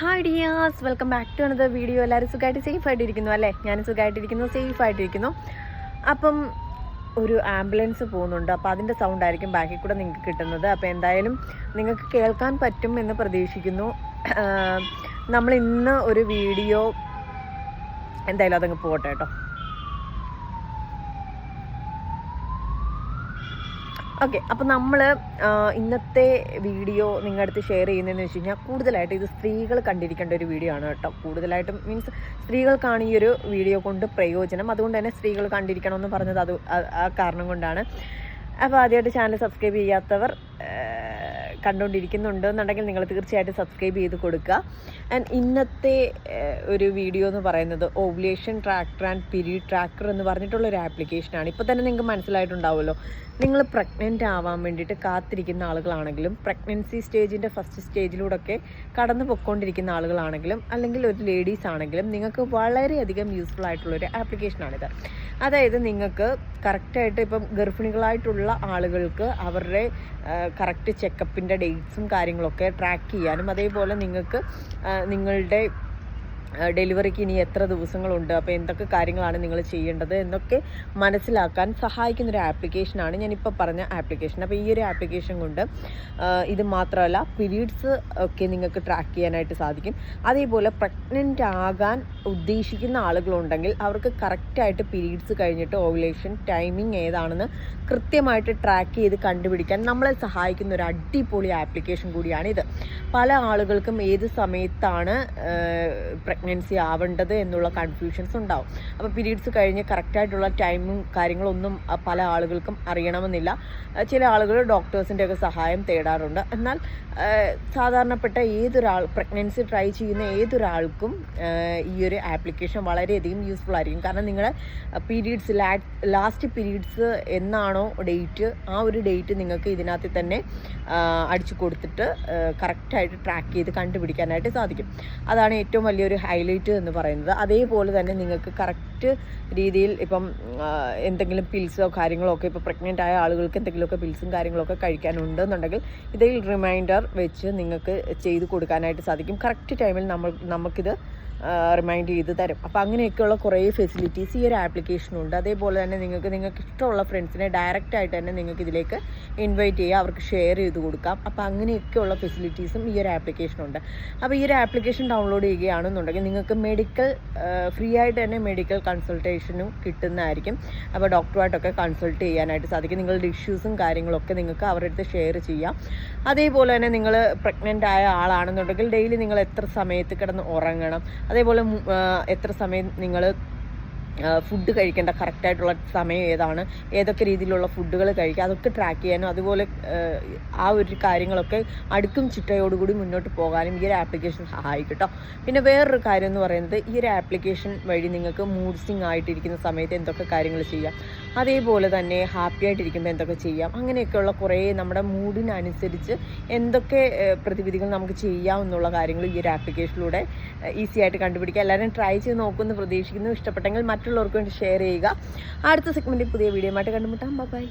Hi dears welcome back to another video എല്ലാവരും സുഖമായിട്ട് safe ആയിട്ടിരിക്കുന്നു അല്ലേ? ഞാൻ സുഖമായിട്ടിരിക്കുന്നു സേഫ് ആയിട്ടിരിക്കുന്നു. അപ്പം ഒരു ആംബുലൻസ് പോകുന്നുണ്ട്. അപ്പോൾ അതിന്റെ സൗണ്ട് ആയിരിക്കും ബാക്കിൽ കൂടെ നിങ്ങൾക്ക് കിട്ടുന്നത്. അപ്പോൾ എന്തായാലും നിങ്ങൾക്ക് കേൾക്കാൻ പറ്റും എന്ന് പ്രതീക്ഷിക്കുന്നു. നമ്മൾ ഇന്ന് ഒരു വീഡിയോ എന്തായാലും അതങ്ങ് പോട്ടെ കേട്ടോ. ഓക്കെ അപ്പോൾ നമ്മൾ ഇന്നത്തെ വീഡിയോ നിങ്ങളുടെ അടുത്ത് ഷെയർ ചെയ്യുന്നതെന്ന് വെച്ച് കഴിഞ്ഞാൽ കൂടുതലായിട്ട് ഇത് സ്ത്രീകൾ കണ്ടിരിക്കേണ്ട ഒരു വീഡിയോ ആണ് കേട്ടോ. കൂടുതലായിട്ടും മീൻസ് സ്ത്രീകൾക്കാണ് ഈ ഒരു വീഡിയോ കൊണ്ട് പ്രയോജനം. അതുകൊണ്ട് തന്നെ സ്ത്രീകൾ കണ്ടിരിക്കണം എന്ന് പറഞ്ഞത് അത് ആ- കാരണം കൊണ്ടാണ്. അപ്പോൾ ആദ്യമായിട്ട് ചാനൽ സബ്സ്ക്രൈബ് ചെയ്യാത്തവർ കണ്ടുകൊണ്ടിരിക്കുന്നുണ്ട് എന്നുണ്ടെങ്കിൽ നിങ്ങൾ തീർച്ചയായിട്ടും സബ്സ്ക്രൈബ് ചെയ്ത് കൊടുക്കുക. ആൻഡ് ഇന്നത്തെ ഒരു വീഡിയോ എന്ന് പറയുന്നത് ovulation tracker and period tracker എന്ന് പറഞ്ഞിട്ടുള്ള ഒരു ആപ്ലിക്കേഷനാണ് ഇപ്പോൾ തന്നെ നിങ്ങൾക്ക് മനസ്സിലായിട്ടുണ്ടാവുമല്ലോ. നിങ്ങൾ പ്രഗ്നന്റ് ആവാൻ വേണ്ടിയിട്ട് കാത്തിരിക്കുന്ന ആളുകളാണെങ്കിലും പ്രഗ്നൻസി സ്റ്റേജിന്റെ ഫസ്റ്റ് സ്റ്റേജിലൂടെയൊക്കെ കടന്നു പൊയ്ക്കൊണ്ടിരിക്കുന്ന ആളുകളാണെങ്കിലും അല്ലെങ്കിൽ ഒരു ലേഡീസ് ആണെങ്കിലും നിങ്ങൾക്ക് വളരെയധികം യൂസ്ഫുൾ ആയിട്ടുള്ള ഒരു ആപ്ലിക്കേഷനാണിത് അതായത് നിങ്ങൾക്ക് കറക്റ്റായിട്ട് ഇപ്പം ഗർഭിണികളായിട്ടുള്ള ആളുകൾക്ക് അവരുടെ കറക്റ്റ് ചെക്കപ്പിന്റെ ഡേറ്റ്സും കാര്യങ്ങളൊക്കെ ട്രാക്ക് ചെയ്യാനും അതേപോലെ നിങ്ങൾക്ക് നിങ്ങളുടെ ഡെലിവറിക്ക് ഇനി എത്ര ദിവസങ്ങളുണ്ട്? അപ്പോൾ എന്തൊക്കെ കാര്യങ്ങളാണ് നിങ്ങൾ ചെയ്യേണ്ടത് എന്നൊക്കെ മനസ്സിലാക്കാൻ സഹായിക്കുന്ന ഒരു ആപ്ലിക്കേഷനാണ് ഞാനിപ്പോൾ പറഞ്ഞ ആപ്ലിക്കേഷൻ. അപ്പോൾ ഈ ഒരു ആപ്ലിക്കേഷൻ കൊണ്ട് ഇത് മാത്രമല്ല പീരീഡ്സ് ഒക്കെ നിങ്ങൾക്ക് ട്രാക്ക് ചെയ്യാനായിട്ട് സാധിക്കും. അതേപോലെ പ്രഗ്നന്റ് ആകാൻ ഉദ്ദേശിക്കുന്ന ആളുകളുണ്ടെങ്കിൽ അവർക്ക് കറക്റ്റായിട്ട് പീരീഡ്സ് കഴിഞ്ഞിട്ട് ഓവുലേഷൻ ടൈമിംഗ് ഏതാണെന്ന് കൃത്യമായിട്ട് ട്രാക്ക് ചെയ്ത് കണ്ടുപിടിക്കാൻ നമ്മളെ സഹായിക്കുന്ന ഒരു അടിപൊളി ആപ്ലിക്കേഷൻ കൂടിയാണിത്. പല ആളുകൾക്കും ഏത് സമയത്താണ് പ്രഗ്നൻസി ആവേണ്ടത് എന്നുള്ള കൺഫ്യൂഷൻസ് ഉണ്ടാവും. അപ്പോൾ പീരീഡ്സ് കഴിഞ്ഞ് കറക്റ്റായിട്ടുള്ള ടൈമും കാര്യങ്ങളൊന്നും പല ആളുകൾക്കും അറിയണമെന്നില്ല. ചില ആളുകൾ ഡോക്ടേഴ്സിന്റെ ഒക്കെ സഹായം തേടാറുണ്ട്. എന്നാൽ സാധാരണപ്പെട്ട ഏതൊരാൾ പ്രഗ്നൻസി ട്രൈ ചെയ്യുന്ന ഏതൊരാൾക്കും ഈ ഒരു ആപ്ലിക്കേഷൻ വളരെയധികം യൂസ്ഫുൾ ആയിരിക്കും. കാരണം നിങ്ങളുടെ പീരീഡ്സ് ലാസ്റ്റ് പീരീഡ്സ് എന്നാണോ ഡേറ്റ് ആ ഒരു ഡേറ്റ് നിങ്ങൾക്ക് ഇതിനകത്ത് തന്നെ അടിച്ചു കൊടുത്തിട്ട് കറക്റ്റായിട്ട് ട്രാക്ക് ചെയ്ത് കണ്ടുപിടിക്കാനായിട്ട് സാധിക്കും. അതാണ് ഏറ്റവും വലിയൊരു ഹൈലൈറ്റ് എന്ന് പറയുന്നത്. അതേപോലെ തന്നെ നിങ്ങൾക്ക് കറക്റ്റ് രീതിയിൽ ഇപ്പം എന്തെങ്കിലും പിൽസോ കാര്യങ്ങളോ ഒക്കെ ഇപ്പോൾ പ്രഗ്നന്റ് ആയ ആളുകൾക്ക് എന്തെങ്കിലുമൊക്കെ പിൽസും കാര്യങ്ങളൊക്കെ കഴിക്കാനുണ്ടെന്നുണ്ടെങ്കിൽ ഇതിൽ റിമൈൻഡർ വെച്ച് നിങ്ങൾക്ക് ചെയ്ത് കൊടുക്കാനായിട്ട് സാധിക്കും. കറക്റ്റ് ടൈമിൽ നമ്മൾ നമുക്കിത് റിമൈൻഡ് ചെയ്ത് തരും. അപ്പോൾ അങ്ങനെയൊക്കെയുള്ള കുറേ ഫെസിലിറ്റീസ് ഈ ഒരു ആപ്ലിക്കേഷനുണ്ട് അതേപോലെ തന്നെ നിങ്ങൾക്ക് നിങ്ങൾക്ക് ഇഷ്ടമുള്ള ഫ്രണ്ട്സിനെ ഡയറക്റ്റ് ആയിട്ട് തന്നെ നിങ്ങൾക്ക് ഇതിലേക്ക് ഇൻവൈറ്റ് ചെയ്യുക അവർക്ക് ഷെയർ ചെയ്ത് കൊടുക്കാം. അപ്പോൾ അങ്ങനെയൊക്കെയുള്ള ഫെസിലിറ്റീസും ഈ ഒരു ആപ്ലിക്കേഷനുണ്ട് അപ്പോൾ ഈ ഒരു ആപ്ലിക്കേഷൻ ഡൗൺലോഡ് ചെയ്യുകയാണെന്നുണ്ടെങ്കിൽ നിങ്ങൾക്ക് മെഡിക്കൽ ഫ്രീ ആയിട്ട് തന്നെ മെഡിക്കൽ കൺസൾട്ടേഷനും കിട്ടുന്നതായിരിക്കും. അപ്പോൾ ഡോക്ടറുമായിട്ടൊക്കെ കൺസൾട്ട് ചെയ്യാനായിട്ട് സാധിക്കും. നിങ്ങളുടെ ഇഷ്യൂസും കാര്യങ്ങളൊക്കെ നിങ്ങൾക്ക് അവരുടെ അടുത്ത് ഷെയർ ചെയ്യാം. അതേപോലെ തന്നെ നിങ്ങൾ പ്രഗ്നന്റ് ആയ ആളാണെന്നുണ്ടെങ്കിൽ ഡെയിലി നിങ്ങൾ എത്ര സമയത്ത് കിടന്ന് ഉറങ്ങണം? അതേപോലെ എത്ര സമയം നിങ്ങൾ ഫുഡ് കഴിക്കേണ്ട കറക്റ്റായിട്ടുള്ള സമയം ഏതാണ്? ഏതൊക്കെ രീതിയിലുള്ള ഫുഡുകൾ കഴിക്കുക? അതൊക്കെ ട്രാക്ക് ചെയ്യാനും അതുപോലെ ആ, ഒരു കാര്യങ്ങളൊക്കെ അടുക്കും ചിട്ടയോടുകൂടി മുന്നോട്ട് പോകാനും ഈ ഒരു ആപ്ലിക്കേഷൻ സഹായിക്കും കേട്ടോ പിന്നെ വേറൊരു കാര്യം എന്ന് പറയുന്നത് ഈ ഒരു ആപ്ലിക്കേഷൻ വഴി നിങ്ങൾക്ക് മൂഡ് സ്വിങ് ആയിട്ടിരിക്കുന്ന സമയത്ത് എന്തൊക്കെ കാര്യങ്ങൾ ചെയ്യാം? അതേപോലെ തന്നെ ഹാപ്പി ആയിട്ടിരിക്കുമ്പോൾ എന്തൊക്കെ ചെയ്യാം? അങ്ങനെയൊക്കെയുള്ള കുറേ നമ്മുടെ മൂഡിനനുസരിച്ച് എന്തൊക്കെ പ്രതിവിധികൾ നമുക്ക് ചെയ്യാം എന്നുള്ള കാര്യങ്ങൾ ഈ ഒരു ആപ്ലിക്കേഷനിലൂടെ ഈസി ആയിട്ട് കണ്ടുപിടിക്കുക എല്ലാവരും ട്രൈ ചെയ്ത് നോക്കുമെന്ന് പ്രതീക്ഷിക്കുന്നു. ഇഷ്ടപ്പെട്ടെങ്കിൽ മറ്റുള്ളവർക്ക് വേണ്ടി ഷെയർ ചെയ്യുക. അടുത്ത സെഗ്മെന്റിൽ പുതിയ വീഡിയോ ആയിട്ട് കണ്ടുമുട്ടാം. ബൈ